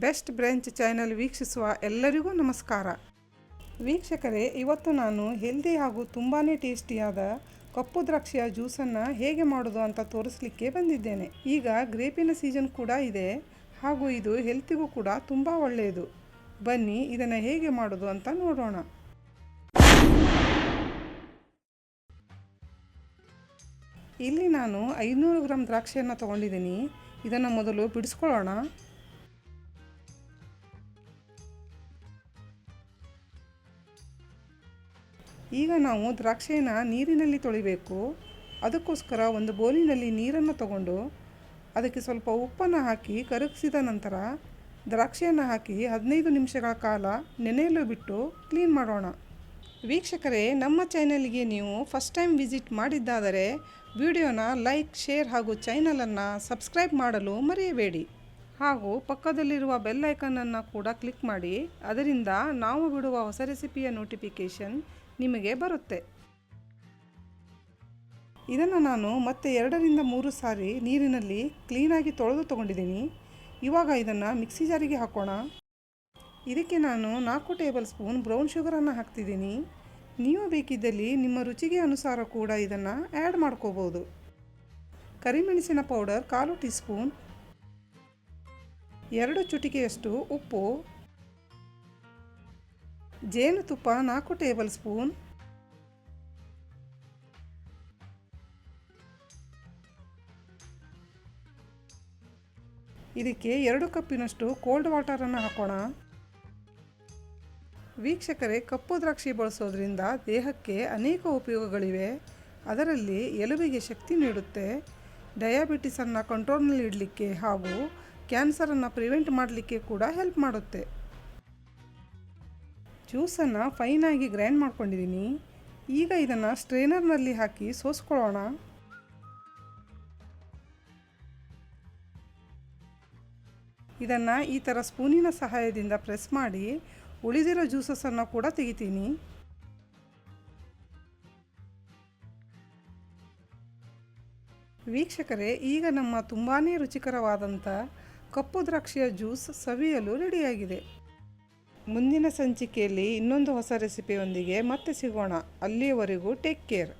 Best branch channel ವೀಕ್ಷಿಸುವ ಎಲ್ಲರಿಗೂ ನಮಸ್ಕಾರ. ವೀಕ್ಷಕರೇ, ಇವತ್ತು ನಾನು ಹೆಲ್ದಿ ಹಾಗೂ ತುಂಬಾ ಟೇಸ್ಟಿಯಾದ ಕಪ್ಪು ದ್ರಾಕ್ಷಿಯ ಜ್ಯೂಸನ್ನು ಹೇಗೆ ಮಾಡೋದು ಅಂತ ತೋರಿಸಲಿಕ್ಕೆ ಬಂದಿದ್ದೇನೆ. ಈಗ ಗ್ರೇಪಿನ ಸೀಸನ್ ಕೂಡ ಇದೆ ಹಾಗೂ ಇದು ಹೆಲ್ತಿಗೂ ಕೂಡ ತುಂಬ ಒಳ್ಳೆಯದು. ಬನ್ನಿ, ಇದನ್ನು ಹೇಗೆ ಮಾಡೋದು ಅಂತ ನೋಡೋಣ. ಇಲ್ಲಿ ನಾನು ಐನೂರು ಗ್ರಾಮ್ ದ್ರಾಕ್ಷಿಯನ್ನು ತಗೊಂಡಿದ್ದೀನಿ. ಇದನ್ನು ಮೊದಲು ಬಿಡಿಸ್ಕೊಳ್ಳೋಣ. ಈಗ ನಾವು ದ್ರಾಕ್ಷಿಯನ್ನ ನೀರಿನಲ್ಲಿ ತೊಳಿಬೇಕು. ಅದಕ್ಕೋಸ್ಕರ ಒಂದು ಬೋಲಿನಲ್ಲಿ ನೀರನ್ನು ತಗೊಂಡು ಅದಕ್ಕೆ ಸ್ವಲ್ಪ ಉಪ್ಪನ್ನು ಹಾಕಿ ಕರಗಿಸಿದ ನಂತರ ದ್ರಾಕ್ಷಿಯನ್ನು ಹಾಕಿ ಹದಿನೈದು ನಿಮಿಷಗಳ ಕಾಲ ನೆನೆಯಲು ಬಿಟ್ಟು ಕ್ಲೀನ್ ಮಾಡೋಣ. ವೀಕ್ಷಕರೇ, ನಮ್ಮ ಚಾನಲ್ಗೆ ನೀವು ಫಸ್ಟ್ ಟೈಮ್ ವಿಸಿಟ್ ಮಾಡಿದ್ದಾದರೆ ವಿಡಿಯೋನ ಲೈಕ್, ಶೇರ್ ಹಾಗೂ ಚಾನಲನ್ನು ಸಬ್ಸ್ಕ್ರೈಬ್ ಮಾಡಲು ಮರೆಯಬೇಡಿ. ಹಾಗೂ ಪಕ್ಕದಲ್ಲಿರುವ ಬೆಲ್ ಐಕನನ್ನು ಕೂಡ ಕ್ಲಿಕ್ ಮಾಡಿ, ಅದರಿಂದ ನಾವು ಬಿಡುವ ಹೊಸ ರೆಸಿಪಿಯ ನೋಟಿಫಿಕೇಷನ್ ನಿಮಗೆ ಬರುತ್ತೆ. ಇದನ್ನು ನಾನು ಮತ್ತೆ ಎರಡರಿಂದ ಮೂರು ಸಾರಿ ನೀರಿನಲ್ಲಿ ಕ್ಲೀನಾಗಿ ತೊಳೆದು ತೊಗೊಂಡಿದ್ದೀನಿ. ಇವಾಗ ಇದನ್ನು ಮಿಕ್ಸಿ ಜಾರಿಗೆ ಹಾಕೋಣ. ಇದಕ್ಕೆ ನಾನು ನಾಲ್ಕು ಟೇಬಲ್ ಸ್ಪೂನ್ ಬ್ರೌನ್ ಶುಗರನ್ನು ಹಾಕ್ತಿದ್ದೀನಿ. ನೀವು ಬೇಕಿದ್ದಲ್ಲಿ ನಿಮ್ಮ ರುಚಿಗೆ ಅನುಸಾರ ಕೂಡ ಇದನ್ನು ಆ್ಯಡ್ ಮಾಡ್ಕೋಬೋದು. ಕರಿಮೆಣಸಿನ ಪೌಡರ್ ಕಾಲು ಟೀ ಸ್ಪೂನ್ ಎರಡು ಚುಟಿಕೆಯಷ್ಟು ಉಪ್ಪು ಜೇನುತುಪ್ಪ ನಾಲ್ಕು ಟೇಬಲ್ ಸ್ಪೂನ್, ಇದಕ್ಕೆ ಎರಡು ಕಪ್ಪಿನಷ್ಟು ಕೋಲ್ಡ್ ವಾಟರನ್ನು ಹಾಕೋಣ. ವೀಕ್ಷಕರೇ, ಕಪ್ಪು ದ್ರಾಕ್ಷಿ ಬಳಸೋದ್ರಿಂದ ದೇಹಕ್ಕೆ ಅನೇಕ ಉಪಯೋಗಗಳಿವೆ. ಅದರಲ್ಲಿ ಎಲುಬಿಗೆ ಶಕ್ತಿ ನೀಡುತ್ತೆ. ಡಯಾಬಿಟಿಸನ್ನು ಕಂಟ್ರೋಲ್ನಲ್ಲಿ ಇಡಲಿಕ್ಕೆ ಹಾಗೂ ಕ್ಯಾನ್ಸರನ್ನು ಪ್ರಿವೆಂಟ್ ಮಾಡಲಿಕ್ಕೆ ಕೂಡ ಹೆಲ್ಪ್ ಮಾಡುತ್ತೆ. ಜ್ಯೂಸನ್ನು ಫೈನಾಗಿ ಗ್ರೈಂಡ್ ಮಾಡ್ಕೊಂಡಿದ್ದೀನಿ. ಈಗ ಇದನ್ನು ಸ್ಟ್ರೈನರ್ನಲ್ಲಿ ಹಾಕಿ ಸೋಸ್ಕೊಳ್ಳೋಣ. ಇದನ್ನು ಈ ಥರ ಸ್ಪೂನಿನ ಸಹಾಯದಿಂದ ಪ್ರೆಸ್ ಮಾಡಿ ಉಳಿದಿರೋ ಜ್ಯೂಸಸನ್ನು ಕೂಡ ತೆಗಿತೀನಿ. ವೀಕ್ಷಕರೇ, ಈಗ ನಮ್ಮ ತುಂಬಾ ರುಚಿಕರವಾದಂಥ ಕಪ್ಪು ದ್ರಾಕ್ಷಿಯ ಜ್ಯೂಸ್ ಸವಿಯಲು ರೆಡಿಯಾಗಿದೆ. ಮುಂದಿನ ಸಂಚಿಕೆಯಲ್ಲಿ ಇನ್ನೊಂದು ಹೊಸ ರೆಸಿಪಿಯೊಂದಿಗೆ ಮತ್ತೆ ಸಿಗೋಣ. ಅಲ್ಲಿಯವರೆಗೂ ಟೇಕ್ ಕೇರ್.